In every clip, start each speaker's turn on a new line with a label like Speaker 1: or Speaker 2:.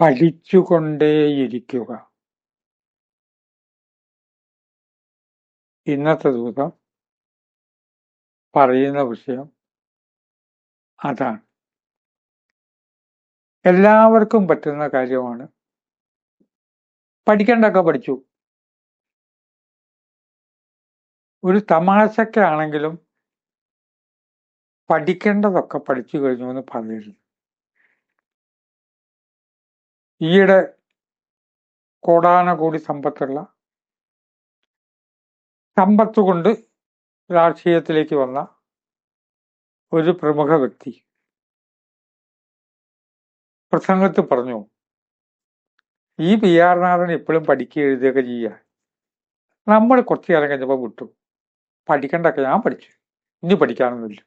Speaker 1: പഠിച്ചുകൊണ്ടേയിരിക്കുക ഇന്നത്തെ ദിവസം പറയുന്ന വിഷയം അതാണ്. എല്ലാവർക്കും പറ്റുന്ന കാര്യമാണ്. പഠിക്കേണ്ടൊക്കെ പഠിച്ചു. ഒരു തമാശക്കാണെങ്കിലും പഠിക്കേണ്ടതൊക്കെ പഠിച്ചു കഴിഞ്ഞു എന്ന് പറയരുത്. ഈയിടെ കോടാനകോടി സമ്പത്തുള്ള സമ്പത്ത് കൊണ്ട് രാഷ്ട്രീയത്തിലേക്ക് വന്ന ഒരു പ്രമുഖ വ്യക്തി. പ്രസംഗത്തിൽ പറഞ്ഞു ഈ പി ആർ നാഥൻ ഇപ്പോഴും പഠിക്കുക എഴുതുകയൊക്കെ ചെയ്യുക നമ്മൾ കുറച്ച് കാലം കഴിഞ്ഞപ്പോൾ വിട്ടു. പഠിക്കണ്ടൊക്കെ ഞാൻ പഠിച്ചു. ഇനി പഠിക്കാനൊന്നുമില്ല.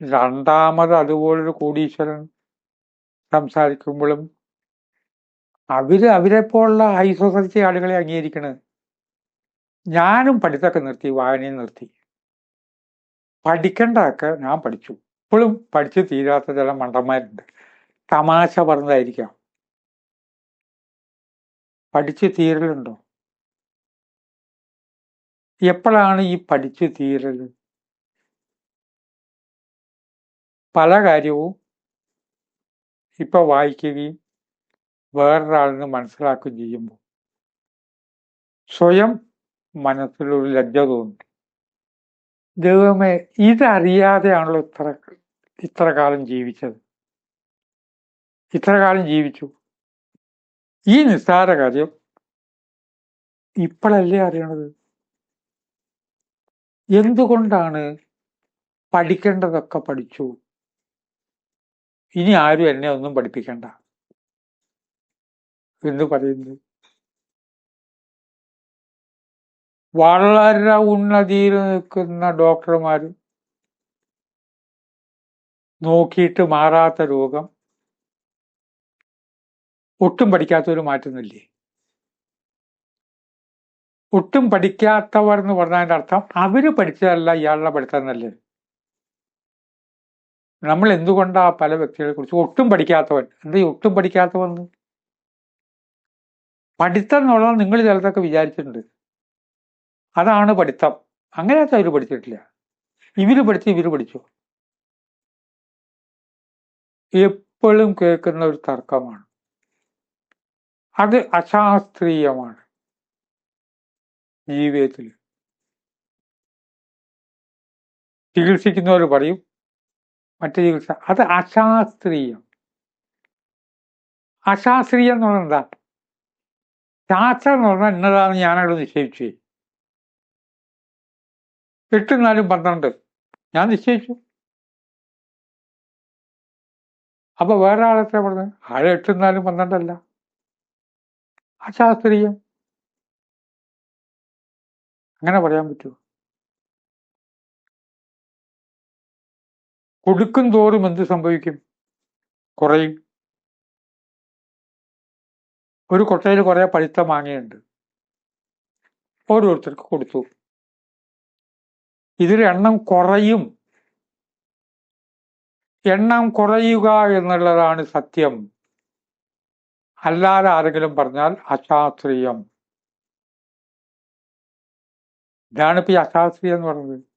Speaker 1: രണ്ടാമത് അതുപോലൊരു കോടീശ്വരൻ സംസാരിക്കുമ്പോഴും അവർ അവരെ പോലുള്ള ഹൈ സൊസൈറ്റി ആളുകളെ അംഗീകരിക്കണത് ഞാനും പഠിത്തമൊക്കെ നിർത്തി വായനയും നിർത്തി. പഠിക്കേണ്ടതൊക്കെ ഞാൻ പഠിച്ചു. ഇപ്പോഴും പഠിച്ചു തീരാത്ത ചില മണ്ടന്മാരുണ്ട്. തമാശ പറഞ്ഞതായിരിക്കാം. പഠിച്ചു തീരലുണ്ടോ? എപ്പോഴാണ് ഈ പഠിച്ചു തീരൽ പല കാര്യവും ഇപ്പൊ വായിക്കുകയും വേറൊരാളിന് മനസ്സിലാക്കുകയും ചെയ്യുമ്പോൾ സ്വയം മനസ്സിലൊരു ലജ്ജ തോന്നി ദൈവമേ ഇതറിയാതെയാണല്ലോ ഇത്ര ഇത്ര കാലം ജീവിച്ചത്. ഇത്ര കാലം ജീവിച്ചു. ഈ നിസ്സാര കാര്യം ഇപ്പോഴല്ലേ അറിയണത്? എന്തുകൊണ്ടാണ് പഠിക്കേണ്ടതൊക്കെ പഠിച്ചു? ഇനി ആരും എന്നെ ഒന്നും പഠിപ്പിക്കണ്ട. എന്ന് പറയുന്നത് വളരെ ഉന്നതിയിൽ നിൽക്കുന്ന ഡോക്ടർമാർ നോക്കിയിട്ട് മാറാത്ത രോഗം. ഒട്ടും പഠിക്കാത്തവർ മാറ്റുന്നില്ലേ? ഒട്ടും പഠിക്കാത്തവർ എന്ന് പറഞ്ഞതിന്റെ അർത്ഥം അവർ പഠിച്ചതല്ല ഇയാളുടെ പഠിത്തമെന്നല്ലേ നമ്മൾ എന്തുകൊണ്ടാ പല വ്യക്തികളെ കുറിച്ച് ഒട്ടും പഠിക്കാത്തവൻ? എന്താ ഒട്ടും പഠിക്കാത്തവൻ? പഠിത്തം എന്നുള്ളത് നിങ്ങൾ ചിലതൊക്കെ വിചാരിച്ചിട്ടുണ്ട്. അതാണ് പഠിത്തം. അങ്ങനെയാത്ത അവർ പഠിച്ചിട്ടില്ല. ഇവർ പഠിച്ച് ഇവർ പഠിച്ചു. എപ്പോഴും കേൾക്കുന്ന ഒരു തർക്കമാണ്. അത് അശാസ്ത്രീയമാണ്. ജീവിതത്തിൽ ചികിത്സിക്കുന്നവർ പറയും മറ്റു ചികിത്സ അത് അശാസ്ത്രീയം. അശാസ്ത്രീയം എന്ന് പറഞ്ഞാൽ എന്താ? ശാസ്ത്രം എന്ന് പറഞ്ഞാൽ ഇന്നതാണ് ഞാനവിടെ നിശ്ചയിച്ചു. എട്ട് നാലും പന്ത്രണ്ട്. ഞാൻ നിശ്ചയിച്ചു. അപ്പൊ വേറെ ആളെത്ര പറഞ്ഞത്? ആഴ എട്ട് നാലും പന്ത്രണ്ടല്ല. അശാസ്ത്രീയം. അങ്ങനെ പറയാൻ പറ്റുമോ? കൊടുക്കും തോറും എന്ത് സംഭവിക്കും? കുറയും. ഒരു കൊട്ടയിൽ കുറെ പഴുത്ത മാങ്ങയുണ്ട്. ഓരോരുത്തർക്ക് കൊടുത്തു. ഇതിൽ എണ്ണം കുറയും. എണ്ണം കുറയുക എന്നുള്ളതാണ് സത്യം. അല്ലാതെ ആരെങ്കിലും പറഞ്ഞാൽ അശാസ്ത്രീയം. ഇതാണ് ഇപ്പൊ ഈ അശാസ്ത്രീയം എന്ന് പറയുന്നത്.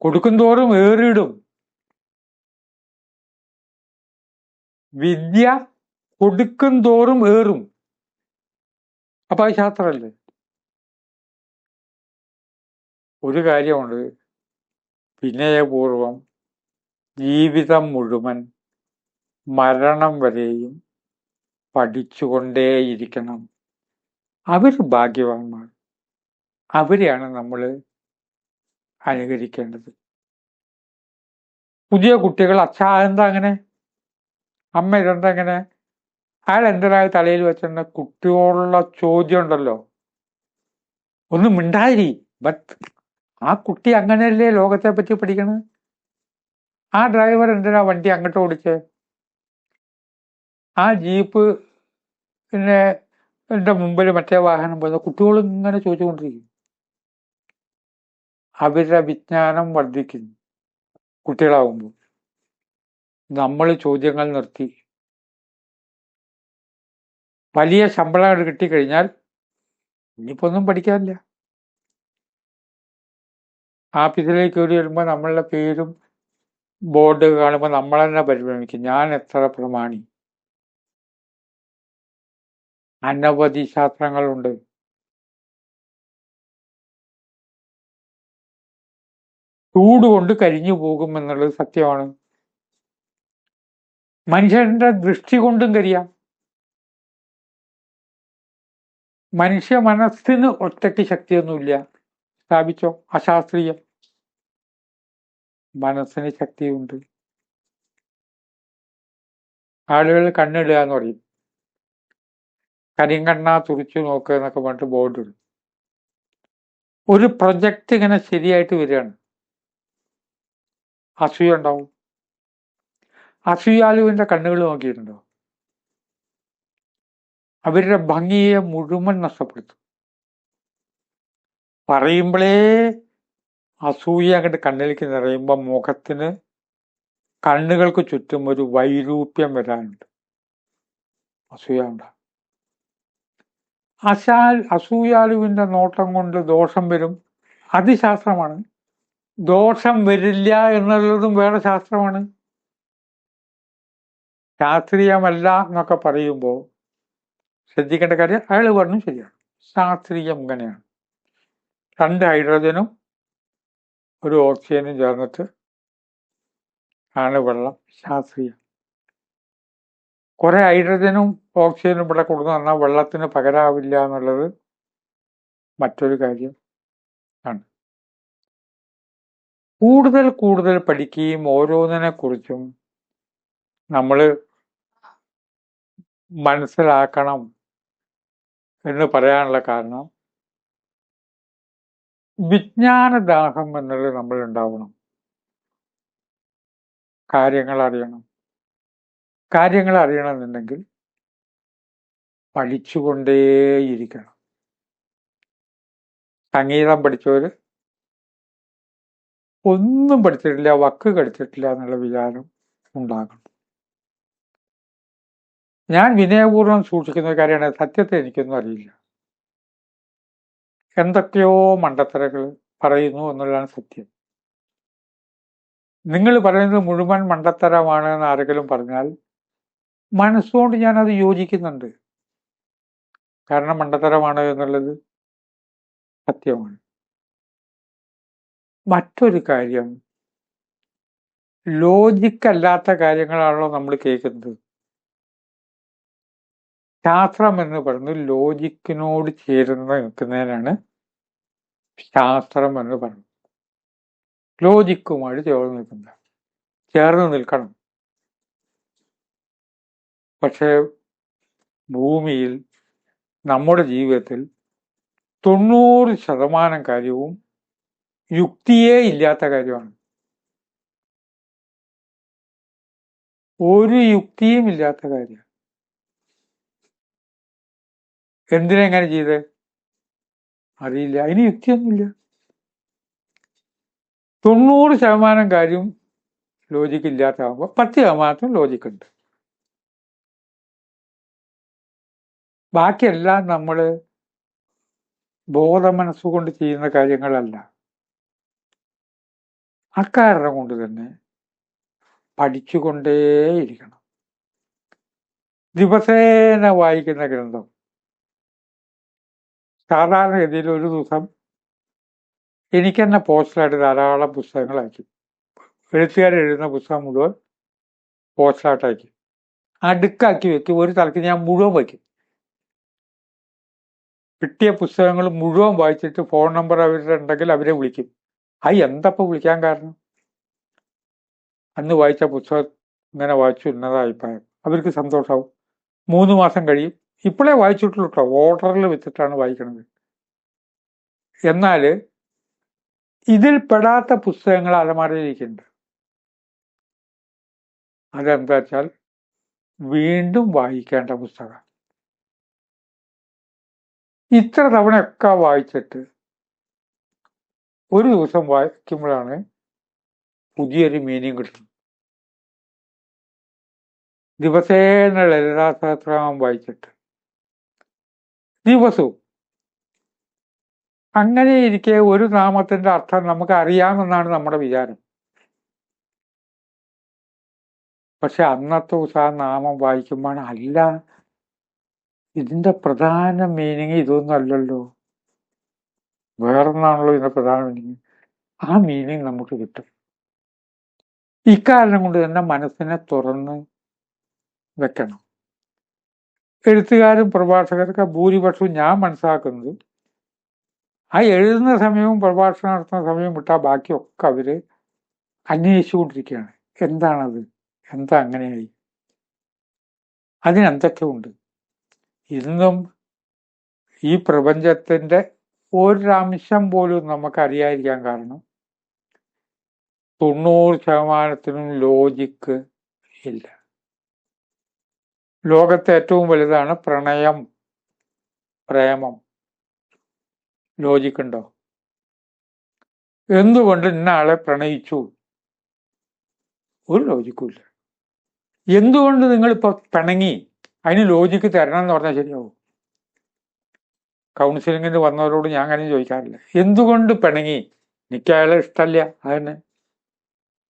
Speaker 1: കൊടുക്കുന്തോറും ഏറിടും വിദ്യ കൊടുക്കും തോറും ഏറും. അപ്പൊ അത് ശാസ്ത്രമല്ലേ? ഒരു കാര്യമുണ്ട്. വിനയപൂർവം ജീവിതം മുഴുവൻ മരണം വരെയും പഠിച്ചുകൊണ്ടേയിരിക്കണം. അവർ ഭാഗ്യവാന്മാർ. അവരെയാണ് നമ്മൾ അനുകരിക്കേണ്ടത്. പുതിയ കുട്ടികൾ അച്ഛാ എന്താ അങ്ങനെ? അമ്മ ഇതെന്താ അങ്ങനെ അയാൾ എന്റെതായ തലയിൽ വെച്ചിരുന്ന കുട്ടിയോടുള്ള ചോദ്യം ഉണ്ടല്ലോ ഒന്നും മിണ്ടാതിരി ബട്ട് ആ കുട്ടി അങ്ങനെയല്ലേ ലോകത്തെ പറ്റി പഠിക്കണത്? ആ ഡ്രൈവർ എന്തിനാ വണ്ടി അങ്ങോട്ട് ഓടിച്ചേ? ആ ജീപ്പ് പിന്നെ എന്റെ മുമ്പിൽ മറ്റേ വാഹനം പോയത് കുട്ടികൾ ഇങ്ങനെ ചോദിച്ചുകൊണ്ടിരിക്കും. അവരുടെ വിജ്ഞാനം വർദ്ധിക്കുന്നു. കുട്ടികളാവുമ്പോൾ. നമ്മൾ ചോദ്യങ്ങൾ നിർത്തി. വലിയ ശമ്പളം കിട്ടിക്കഴിഞ്ഞാൽ ഇനിയിപ്പോ ഒന്നും പഠിക്കാനില്ല. ആഫീസിലേക്ക് കയറി വരുമ്പോൾ നമ്മളുടെ പേരും ബോർഡ് കാണുമ്പോൾ നമ്മൾ തന്നെ പരിഭ്രമിക്കും. ഞാൻ എത്ര പ്രമാണി? അനവധി ശാസ്ത്രങ്ങളുണ്ട്. ചൂട് കൊണ്ട് കരിഞ്ഞു പോകും എന്നുള്ളത് സത്യമാണ്. മനുഷ്യന്റെ ദൃഷ്ടി കൊണ്ടും കരിയാം. മനുഷ്യ മനസ്സിന് ഒറ്റയ്ക്ക് ശക്തിയൊന്നുമില്ല. സ്ഥാപിച്ചോ? അശാസ്ത്രീയം. മനസ്സിന് ശക്തിയുണ്ട്. ആളുകൾ കണ്ണിടുക എന്ന് പറയും. കരിങ്കണ്ണ തുറിച്ചു നോക്കുക എന്നൊക്കെ പറഞ്ഞിട്ട് ബോർഡ് ഇടും. ഒരു പ്രൊജക്റ്റ് ഇങ്ങനെ ശരിയായിട്ട് വരികയാണ്. അസൂയ ഉണ്ടാവും. അസൂയാലുവിന്റെ കണ്ണുകൾ നോക്കിയിട്ടുണ്ടോ? അവരുടെ ഭംഗിയെ മുഴുവൻ നഷ്ടപ്പെടുത്തും. പറയുമ്പോഴേ അസൂയ അങ്ങോട്ട് കണ്ണിലേക്ക് നിറയുമ്പോൾ മുഖത്തിന് കണ്ണുകൾക്ക് ചുറ്റും ഒരു വൈരൂപ്യം വരാനുണ്ട്. അസൂയ ഉണ്ടാകും അശാൽ അസൂയാലുവിന്റെ നോട്ടം കൊണ്ട് ദോഷം വരും. അത് ശാസ്ത്രമാണ് ദോഷം വരില്ല എന്നുള്ളതും വേറെ ശാസ്ത്രമാണ്. ശാസ്ത്രീയമല്ല എന്നൊക്കെ പറയുമ്പോൾ ശ്രദ്ധിക്കേണ്ട കാര്യം അയാൾ പറഞ്ഞു ശരിയാണ്. ശാസ്ത്രീയം ഇങ്ങനെയാണ്. രണ്ട് ഹൈഡ്രജനും ഒരു ഓക്സിജനും ചേർന്നിട്ട് ആണ് വെള്ളം ശാസ്ത്രീയം. കുറെ ഹൈഡ്രജനും ഓക്സിജനും ഇവിടെ കൊടുത്തു തന്നാൽ വെള്ളത്തിന് പകരാവില്ല എന്നുള്ളത് മറ്റൊരു കാര്യം ആണ്. കൂടുതൽ കൂടുതൽ പഠിക്കുകയും ഓരോന്നിനെ കുറിച്ചും നമ്മൾ മനസ്സിലാക്കണം എന്ന് പറയാനുള്ള കാരണം വിജ്ഞാനദാഹം എന്നുള്ളത് നമ്മൾ ഉണ്ടാവണം കാര്യങ്ങൾ അറിയണം കാര്യങ്ങൾ അറിയണമെന്നുണ്ടെങ്കിൽ പഠിച്ചുകൊണ്ടേയിരിക്കണം. സംഗീതം പഠിച്ചവര് ഒന്നും പഠിച്ചിട്ടില്ല വക്ക് കടിച്ചിട്ടില്ല എന്നുള്ള വിചാരം ഉണ്ടാകണം. ഞാൻ വിനയപൂർവം സൂക്ഷിക്കുന്ന കാര്യമാണ് സത്യത്തെ എനിക്കൊന്നും അറിയില്ല. എന്തൊക്കെയോ മണ്ടത്തരകൾ പറയുന്നു എന്നുള്ളതാണ് സത്യം. നിങ്ങൾ പറയുന്നത് മുഴുവൻ മണ്ടത്തരമാണ് എന്ന് ആരെങ്കിലും പറഞ്ഞാൽ മനസ്സുകൊണ്ട് ഞാൻ അത് യോജിക്കുന്നുണ്ട്. കാരണം മണ്ടത്തരമാണ് എന്നുള്ളത് സത്യമാണ്. മറ്റൊരു കാര്യം. ലോജിക്ക് അല്ലാത്ത കാര്യങ്ങളാണല്ലോ നമ്മൾ കേൾക്കുന്നത്. ശാസ്ത്രം എന്ന് പറയുന്നത് ലോജിക്കിനോട് ചേരുന്ന നിൽക്കുന്നതിനാണ് ശാസ്ത്രം എന്ന് പറയുന്നത്. ലോജിക്കുമായിട്ട് ചേർന്ന് നിൽക്കുന്നത്. ചേർന്ന് നിൽക്കണം. പക്ഷേ ഭൂമിയിൽ നമ്മുടെ ജീവിതത്തിൽ തൊണ്ണൂറ് ശതമാനം കാര്യവും യുക്തിയേ ഇല്ലാത്ത കാര്യമാണ്. ഒരു യുക്തിയും ഇല്ലാത്ത കാര്യം. എന്തിനെങ്ങനെ ചെയ്ത്? അറിയില്ല. അതിന് യുക്തിയൊന്നുമില്ല. തൊണ്ണൂറ് ശതമാനം കാര്യം ലോജിക്ക് ഇല്ലാത്തതാകുമ്പോൾ പത്ത് ശതമാനത്തിന് ലോജിക്ക് ഉണ്ട് ബാക്കിയെല്ലാം നമ്മൾ ബോധമനസ്സുകൊണ്ട് ചെയ്യുന്ന കാര്യങ്ങളല്ല. അക്കാരണം കൊണ്ട് തന്നെ പഠിച്ചുകൊണ്ടേയിരിക്കണം. ദിവസേന വായിക്കുന്ന ഗ്രന്ഥം. സാധാരണഗതിയിൽ ഒരു ദിവസം എനിക്ക് തന്നെ പോസ്റ്റലായിട്ട് ധാരാളം പുസ്തകങ്ങളാക്കി എഴുത്തുകാർ എഴുതുന്ന പുസ്തകം മുഴുവൻ പോസ്റ്റലായിട്ടാക്കി അടുക്കാക്കി വെക്കും. ഒരു തലക്ക് ഞാൻ മുഴുവൻ വയ്ക്കും. കിട്ടിയ പുസ്തകങ്ങൾ മുഴുവൻ വായിച്ചിട്ട് ഫോൺ നമ്പർ അവരുടെ ഉണ്ടെങ്കിൽ അവരെ വിളിക്കും. ആ എന്തപ്പോൾ വിളിക്കാൻ കാരണം? അന്ന് വായിച്ച പുസ്തകം ഇങ്ങനെ വായിച്ചു ഉന്നത അഭിപ്രായം. അവർക്ക് സന്തോഷമാവും മൂന്ന് മാസം കഴിയും. ഇപ്പോഴേ വായിച്ചിട്ടുള്ളൂ കേട്ടോ ഓർഡറിൽ വെച്ചിട്ടാണ് വായിക്കുന്നത് എന്നാൽ ഇതിൽ പെടാത്ത പുസ്തകങ്ങൾ അലമാരയിലിരിക്കുന്നുണ്ട്. അതെന്താ വെച്ചാൽ വീണ്ടും വായിക്കേണ്ട പുസ്തകം. ഇത്ര തവണയൊക്കെ വായിച്ചിട്ട് ഒരു ദിവസം വായിക്കുമ്പോഴാണ് പുതിയൊരു മീനിങ് കിട്ടുന്നത്. ദിവസേന ലളിതാ സഹസ്രനാമം വായിച്ചിട്ട്. ദിവസവും. അങ്ങനെ ഇരിക്കെ ഒരു നാമത്തിന്റെ അർത്ഥം നമുക്ക് അറിയാമെന്നാണ് നമ്മുടെ വിചാരം. പക്ഷെ അന്നത്തെ ദിവസം ആ നാമം വായിക്കുമ്പോൾ അല്ല ഇതിന്റെ പ്രധാന മീനിങ് ഇതൊന്നും അല്ലല്ലോ. വേറൊന്നാണല്ലോ ഇതിന്റെ പ്രധാന മീനിങ് ആ മീനിങ് നമുക്ക് കിട്ടും. ഇക്കാരണം കൊണ്ട് തന്നെ മനസ്സിനെ തുറന്ന് വെക്കണം. എഴുത്തുകാരും പ്രഭാഷകർക്ക് ഭൂരിപക്ഷവും ഞാൻ മനസ്സിലാക്കുന്നത് ആ എഴുതുന്ന സമയവും പ്രഭാഷണം നടത്തുന്ന സമയവും വിട്ടാൽ ബാക്കിയൊക്കെ അവർ അന്വേഷിച്ചുകൊണ്ടിരിക്കുകയാണ്. എന്താണത്? എന്താ അങ്ങനെയായി? അതിനെന്തൊക്കെ ഉണ്ട് ഇന്നും ഈ പ്രപഞ്ചത്തിന്റെ ഒരംശം പോലും നമുക്കറിയാതിരിക്കാൻ കാരണം തൊണ്ണൂറ് ശതമാനത്തിനും ലോജിക്ക് ഇല്ല. ലോകത്തെ ഏറ്റവും വലുതാണ് പ്രണയം പ്രേമം. ലോജിക്കുണ്ടോ എന്തുകൊണ്ട് ആളെ പ്രണയിച്ചു? ഒരു ലോജിക്കുമില്ല എന്തുകൊണ്ട് നിങ്ങളിപ്പോ പിണങ്ങി? അതിന് ലോജിക്ക് തരണം എന്ന് പറഞ്ഞാൽ ശരിയാവും? കൗൺസിലിങ്ങിന് വന്നവരോട് ഞാൻ അങ്ങനെ ചോദിക്കാറില്ല. എന്തുകൊണ്ട് പിണങ്ങി? എനിക്ക് അയാളെ ഇഷ്ടമല്ല അതിന്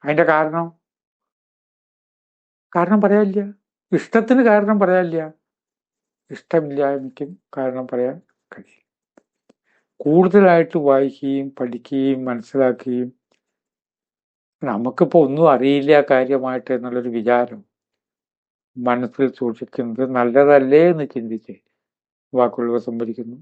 Speaker 1: അതിന്റെ കാരണം? കാരണം പറയാനില്ല. ഇഷ്ടത്തിന് കാരണം പറയാനില്ല. ഇഷ്ടമില്ലായ്മയ്ക്കും കാരണം പറയാൻ കഴിയും കൂടുതലായിട്ട് വായിക്കുകയും പഠിക്കുകയും മനസ്സിലാക്കുകയും നമുക്കിപ്പോൾ ഒന്നും അറിയില്ല കാര്യമായിട്ട് എന്നുള്ളൊരു വിചാരം മനസ്സിൽ സൂക്ഷിക്കുന്നത് നല്ലതല്ലേ എന്ന് ചിന്തിച്ച് വാക്കുകൾ സംഭരിക്കുന്നു.